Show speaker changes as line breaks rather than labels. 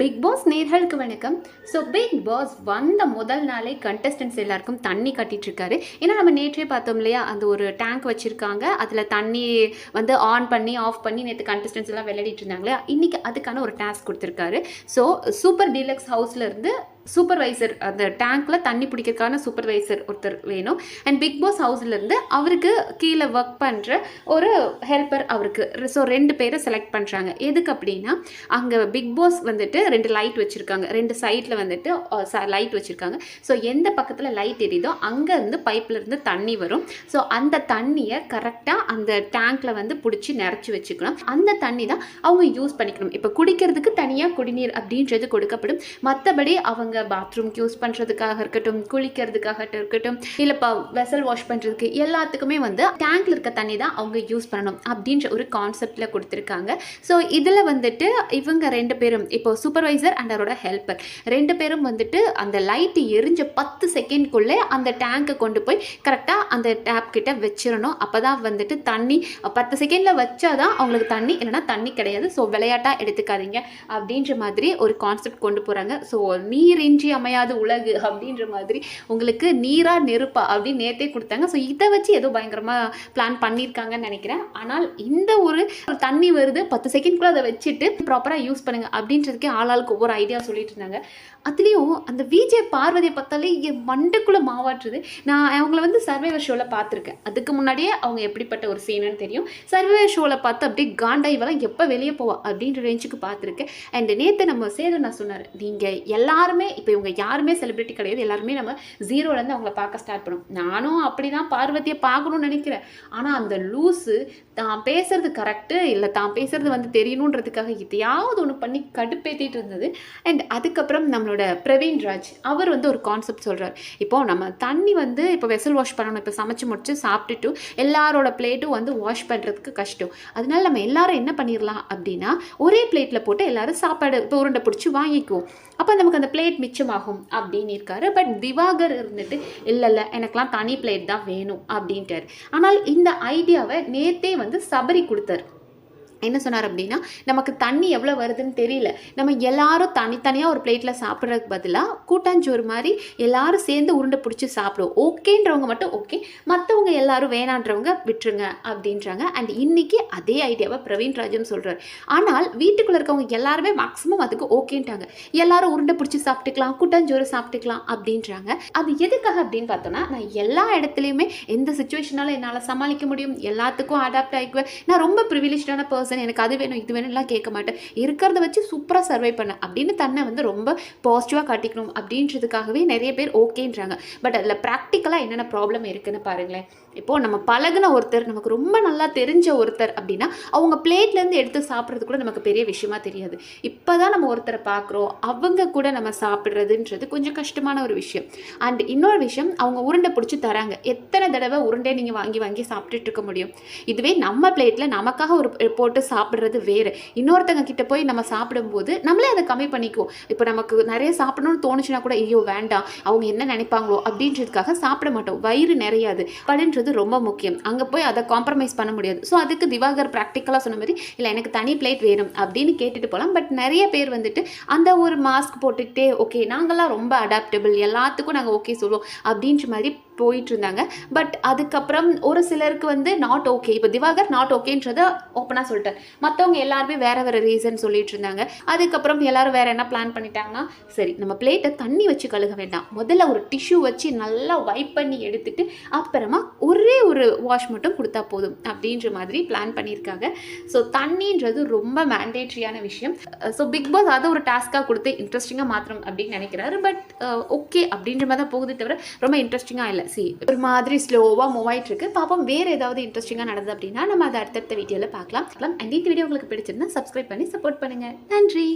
Big pass நேர்களுக்கு வணக்கம். So big pass வந்த முதல் நாளே கண்டஸ்டன்ஸ் எல்லாருக்கும் தண்ணி கட்டிட்டு இருக்காரு ஏன்னா நம்ம நேற்றே பார்த்தோம் இல்லையா அந்த ஒரு டேங்க் வச்சிருக்காங்க. அதில் தண்ணி வந்து ஆன் பண்ணி ஆஃப் பண்ணி நேற்று கண்டஸ்டன்ஸ் எல்லாம் விளையாடிட்டு இருந்தாங்க இல்லையா? இன்னைக்கு அதுக்கான ஒரு டாஸ்க் கொடுத்துருக்காரு. ஸோ சூப்பர் டீலக்ஸ் ஹவுஸ்ல இருந்து சூப்பர்வைசர் அந்த டேங்க்ல தண்ணி பிடிக்கிறதுக்கான சூப்பர்வைசர் ஒருத்தர் வேணும். அண்ட் பிக் பாஸ் ஹவுஸ்லேருந்து அவருக்கு கீழே ஒர்க் பண்ணுற ஒரு ஹெல்ப்பர் அவருக்கு. ஸோ ரெண்டு பேரை செலக்ட் பண்ணுறாங்க எதுக்கு அப்படின்னா அங்கே பிக் பாஸ் வந்துட்டு ரெண்டு லைட் வச்சுருக்காங்க. ரெண்டு சைடில் வந்துட்டு லைட் வச்சுருக்காங்க. ஸோ எந்த பக்கத்தில் லைட் எரியுதோ அங்கேருந்து பைப்பில் இருந்து தண்ணி வரும். ஸோ அந்த தண்ணியை கரெக்டாக அந்த டேங்க்கில் வந்து பிடிச்சி நிறச்சி வச்சுக்கணும். அந்த தண்ணி தான் அவங்க யூஸ் பண்ணிக்கணும். இப்போ குடிக்கிறதுக்கு தனியாக குடிநீர் அப்படின்றது கொடுக்கப்படும். மற்றபடி அவங்க பாத்ரூம்க்கு யூஸ் பண்ணுறதுக்காக இருக்கட்டும் குளிக்கிறதுக்காக இருக்கட்டும் இல்லை இப்போ வெசல் வாஷ் பண்ணுறதுக்கு எல்லாத்துக்குமே வந்து டேங்க்ல இருக்க தண்ணி தான் அவங்க யூஸ் பண்ணணும் அப்படின்ற ஒரு கான்செப்டில் கொடுத்துருக்காங்க. ஸோ இதில் வந்துட்டு இவங்க ரெண்டு பேரும் இப்போ சூப்பர்வைசர் அண்ட் அவரோட ஹெல்ப்பர் ரெண்டு பேரும் வந்துட்டு அந்த லைட் எரிஞ்ச பத்து செகண்ட்குள்ளே அந்த டேங்க்கை கொண்டு போய் கரெக்டாக அந்த டேப் கிட்ட வச்சிடணும். அப்போ தான் வந்துட்டு தண்ணி பத்து செகண்டில் வச்சாதான் அவங்களுக்கு தண்ணி இல்லைன்னா தண்ணி கிடையாது. ஸோ விளையாட்டாக எடுத்துக்காதீங்க அப்படின்ற மாதிரி ஒரு கான்செப்ட் கொண்டு போகிறாங்க ஸோ நீர் இன்றி அமையாது உலகு அப்படின்ற மாதிரி உங்களுக்கு நீரா நெருப்பா அப்படின்னு நேத்தே கொடுத்தாங்க. ஸோ இதை வச்சு ஏதோ பயங்கரமாக பிளான் பண்ணியிருக்காங்கன்னு நினைக்கிறேன். ஆனால் இந்த ஒரு ஒரு தண்ணி வருது பத்து செகண்ட்குள்ளே அதை வச்சுட்டு ப்ராப்பராக யூஸ் பண்ணுங்கள் அப்படின்றதுக்கே ஆளாளுக்கு ஒவ்வொரு ஐடியா சொல்லிட்டு இருந்தாங்க. அதுலேயும் அந்த விஜே பார்வதியை பார்த்தாலே என் மண்டைக்குள்ளே மாவாட்டுறது நான் அவங்கள வந்து சர்வைவர் ஷோவில் பார்த்துருக்கேன். அதுக்கு முன்னாடியே அவங்க எப்படிப்பட்ட ஒரு சீனுன்னு தெரியும். சர்வைவர் ஷோவில் பார்த்து அப்படியே காண்டா இவெல்லாம் எப்போ வெளியே போவா அப்படின்ற ரேஞ்சுக்கு பார்த்துருக்கேன். அண்ட் நேற்று நம்ம சேது நான் சொன்னார் நீங்கள் எல்லாருமே இப்போ இவங்க யாருமே செலிப்ரிட்டி கிடையாது. எல்லாருமே நம்ம ஜீரோலேருந்து அவங்கள பார்க்க ஸ்டார்ட் பண்ணோம். நானும் அப்படி தான் பார்வதியை பார்க்கணும்னு நினைக்கிறேன். ஆனால் அந்த லூஸு தான் பேசுறது கரெக்டு இல்லை தான் பேசுறது வந்து தெரியணுன்றதுக்காக எதையாவது ஒன்று பண்ணி கடுப்பேற்றிட்டு இருந்தது. அண்ட் அதுக்கப்புறம் நம்மளோட பிரவீன் ராஜ் அவர் வந்து ஒரு கான்செப்ட் சொல்கிறார் இப்போது நம்ம தண்ணி வந்து இப்போ வெசல் வாஷ் பண்ணணும் இப்போ சமைச்சு முடிச்சு சாப்பிட்டுட்டு எல்லாரோட பிளேட்டும் வந்து வாஷ் பண்ணுறதுக்கு கஷ்டம். அதனால நம்ம எல்லாரும் என்ன பண்ணிடலாம் அப்படின்னா ஒரே பிளேட்டில் போட்டு எல்லாரும் சாப்பாடு இப்போ உருண்டை பிடிச்சி வாங்கிக்குவோம். அப்போ நமக்கு அந்த பிளேட் மிச்சமாகும் அப்படின்னு இருக்காரு. பட் திவாகர் இருந்துட்டு இல்லை இல்லை எனக்கெல்லாம் தனி பிளேட் தான் வேணும் அப்படின்ட்டார். ஆனால் இந்த ஐடியாவை நேத்தே வந்து சபரி கொடுத்தாரு. என்ன சொன்னார் அப்படின்னா நமக்கு தண்ணி எவ்வளோ வருதுன்னு தெரியல. நம்ம எல்லாரும் தனித்தனியாக ஒரு பிளேட்டில் சாப்பிட்றதுக்கு பதிலாக கூட்டாஞ்சோறு மாதிரி எல்லாரும் சேர்ந்து உருண்டை பிடிச்சி சாப்பிடுவோம். ஓகேன்றவங்க மட்டும் ஓகே. மற்றவங்க எல்லாரும் வேணான்றவங்க விட்டுருங்க அப்படின்றாங்க. அண்ட் இன்னைக்கு அதே ஐடியாவை பிரவீன் ராஜம் சொல்கிறார் ஆனால் வீட்டுக்குள்ளே இருக்கவங்க எல்லாருமே மேக்ஸிமம் அதுக்கு ஓகேன்ட்டாங்க. எல்லாரும் உருண்டை பிடிச்சி சாப்பிட்டுக்கலாம் கூட்டாஞ்சோறு சாப்பிட்டுக்கலாம் அப்படின்றாங்க. அது எதுக்காக அப்படின்னு பார்த்தோன்னா நான் எல்லா இடத்துலையுமே எந்த சுச்சுவேஷனாலும் என்னால் சமாளிக்க முடியும். எல்லாத்துக்கும் அடாப்ட் ஆகிக்குவேன் நான் ரொம்ப ப்ரிவிலேஜான பர்சன் எனக்கு அது வேணும் இது வேணும்லாம் கேட்க மாட்டேன். இருக்கிறத வச்சு சூப்பராக சர்வை பண்ணேன் அப்படின்னு தன்னை வந்து ரொம்ப பாசிட்டிவாக காட்டிக்கணும் அப்படின்றதுக்காகவே நிறைய பேர் ஓகேன்றாங்க. பட் அதில் ப்ராக்டிக்கலாக என்னென்ன ப்ராப்ளம் இருக்குதுன்னு பாருங்களேன். இப்போது நம்ம பழகுன ஒருத்தர் நமக்கு ரொம்ப நல்லா தெரிஞ்ச ஒருத்தர் அப்படின்னா அவங்க பிளேட்லேருந்து எடுத்து சாப்பிட்றது கூட நமக்கு பெரிய விஷயமா தெரியாது. இப்போ தான் நம்ம ஒருத்தரை பார்க்குறோம். அவங்க கூட நம்ம சாப்பிட்றதுன்றது கொஞ்சம் கஷ்டமான ஒரு விஷயம். அண்ட் இன்னொரு விஷயம் அவங்க உருண்டை பிடிச்சி தராங்க. எத்தனை தடவை உருண்டை நீங்கள் வாங்கி வாங்கி சாப்பிட்டுட்டு இருக்க முடியும்? இதுவே நம்ம பிளேட்டில் நமக்காக ஒரு போட்டு சாப்பிட்றது வேறு. இன்னொருத்தங்க கிட்ட போய் நம்ம சாப்பிடும்போது நம்மளே அதை கம்மி பண்ணிக்குவோம். இப்போ நமக்கு நிறைய சாப்பிடணும்னு தோணுச்சுன்னா கூட ஐயோ வேண்டாம். அவங்க என்ன நினைப்பாங்களோ? அப்படின்றதுக்காக சாப்பிட மாட்டோம். வயிறு நிறையாது. படுன்றது ரொம்ப முக்கியம். அங்கே போய் அதை காம்ப்ரமைஸ் பண்ண முடியாது. ஸோ அதுக்கு திவாகர் ப்ராக்டிக்கலாக சொன்ன மாதிரி இல்லை எனக்கு தனி பிளேட் வேணும் அப்படின்னு கேட்டுட்டு போகலாம். பட் நிறைய பேர் வந்துட்டு அந்த ஒரு மாஸ்க் போட்டுக்கிட்டே ஓகே நாங்கள்லாம் ரொம்ப அடாப்டபிள் எல்லாத்துக்கும் நாங்கள் ஓகே சொல்லுவோம். அப்படின்ற மாதிரி போயிட்டுருந்தாங்க. பட் அதுக்கப்புறம் ஒரு சிலருக்கு வந்து நாட் ஓகே இப்போ திவாகர் நாட் ஓகேன்றத ஓப்பனாக சொல்லிட்டார். மற்றவங்க எல்லாருமே வேறு வேறு ரீசன் சொல்லிட்டு இருந்தாங்க அதுக்கப்புறம் எல்லாரும் வேறு என்ன பிளான் பண்ணிட்டாங்கன்னா சரி நம்ம பிளேட்டை தண்ணி வச்சு கழுக வேண்டாம். முதல்ல ஒரு டிஷ்யூ வச்சு நல்லா வைப் பண்ணி எடுத்துட்டு அப்புறமா ஒரே ஒரு வாஷ் மட்டும் கொடுத்தா போதும் அப்படின்ற மாதிரி பிளான் பண்ணியிருக்காங்க. ஸோ தண்ணின்றது ரொம்ப மேண்டேட்ரியான விஷயம். ஸோ பிக் பாஸ் அதை ஒரு டாஸ்க்காக கொடுத்து இன்ட்ரெஸ்டிங்காக மாத்திரம் அப்படின்னு நினைக்கிறாரு. பட் ஓகே uh, அப்படின்ற மாதிரி தான் போகுது தவிர ரொம்ப இன்ட்ரெஸ்டிங்காக இல்லை. சி ஒரு மாதிரி ஸ்லோவாக மூவ் ஆகிட்டு இருக்கு பாப்போம் வேறு ஏதாவது இன்ட்ரெஸ்டிங்காக நடந்தது அப்படின்னா நம்ம அதை அடுத்தடுத்த வீடியோவில் பார்க்கலாம். அண்ட் இந்த வீடியோ உங்களுக்கு பிடிச்சிருந்தா சப்ஸ்கிரைப் பண்ணி சப்போர்ட் பண்ணுங்கள் நன்றி.